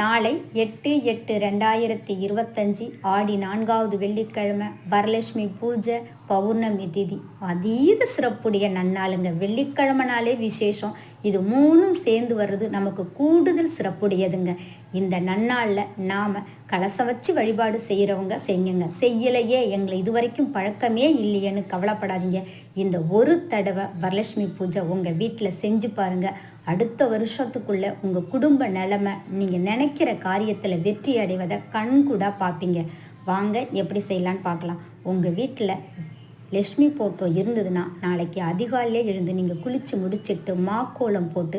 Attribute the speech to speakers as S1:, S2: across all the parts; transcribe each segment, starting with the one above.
S1: நாளை எட்டு எட்டு ரெண்டாயிரத்தி இருபத்தஞ்சி ஆடி நான்காவது வெள்ளிக்கிழமை வரலட்சுமி பூஜை பௌர்ணமி திதி. அதீத சிறப்புடைய நன்னாளுங்க வெள்ளிக்கிழமை நாளே விசேஷம். இது மூணும் சேர்ந்து வர்றது நமக்கு கூடுதல் சிறப்புடையதுங்க. இந்த நன்னாளில் நாம் கலசம் வச்சு வழிபாடு செய்கிறவங்க செய்யுங்க. செய்யலையே எங்களை இதுவரைக்கும் பழக்கமே இல்லையேன்னு கவலைப்படாதீங்க. இந்த ஒரு தடவை வரலட்சுமி பூஜை உங்கள் வீட்டில் செஞ்சு பாருங்கள் அடுத்த வருஷத்துக்குள்ளே உங்கள் குடும்ப நிலமை நீங்கள் நினைக்கிற காரியத்தில் வெற்றி அடைவதை கண்கூடாக பார்ப்பீங்க. வாங்க எப்படி செய்யலான்னு பார்க்கலாம். உங்கள் வீட்டில் லக்ஷ்மி ஃபோட்டோ இருந்ததுன்னா நாளைக்கு அதிகாலையிலே எழுந்து நீங்கள் குளித்து முடிச்சுட்டு மாக்கோலம் போட்டு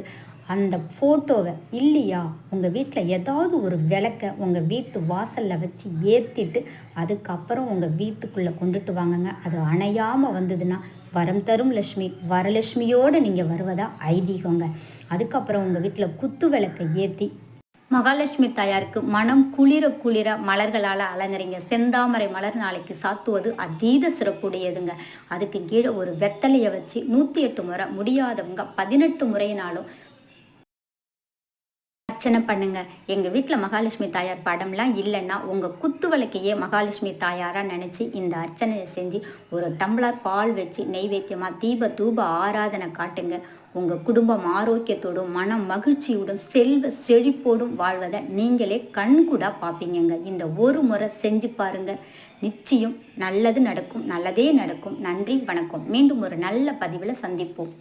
S1: அந்த ஃபோட்டோவை இல்லையா? உங்கள் வீட்டில் ஏதாவது ஒரு விளக்க உங்கள் வீட்டு வாசலில் வச்சு ஏற்றிட்டு அதுக்கப்புறம் உங்கள் வீட்டுக்குள்ளே கொண்டுட்டு வாங்கங்க. அது அணையாமல் வந்ததுன்னா வரம் தரும் லக்ஷ்மி வரலட்சுமியோடு நீங்கள் வருவதா ஐதீகங்க. அதுக்கப்புறம் உங்கள் வீட்டில் குத்து விளக்கை ஏற்றி மகாலட்சுமி தாயாருக்கு மனம் குளிர குளிர மலர்களால் அலங்கரிங்க. செந்தாமரை மலர் நாளைக்கு சாத்துவது அதீத சிறப்புடையதுங்க. அதுக்கு கீழே ஒரு வெத்தலையை வச்சு நூற்றி எட்டு முறை முடியாதவங்க பதினெட்டு முறையினாலும் அர்ச்சனை பண்ணுங்க. எங்க வீட்டில் மகாலட்சுமி தாயார் படம்லாம் இல்லைன்னா உங்க குத்து விளக்கையே மகாலட்சுமி தாயாரா நினைச்சு இந்த அர்ச்சனையை செஞ்சு ஒரு டம்ளர் பால் வச்சு நெய்வேத்தியமா தீப தூப ஆராதனை காட்டுங்க. உங்க குடும்பம் ஆரோக்கியத்தோடும் மனம் மகிழ்ச்சியோடும் செல்வ செழிப்போடும் வாழ்வதை நீங்களே கண்கூடா பார்ப்பீங்கங்க. இந்த ஒரு முறை செஞ்சு பாருங்க. நிச்சயம் நல்லது நடக்கும் நல்லதே நடக்கும். நன்றி வணக்கம். மீண்டும் ஒரு நல்ல பதிவில் சந்திப்போம்.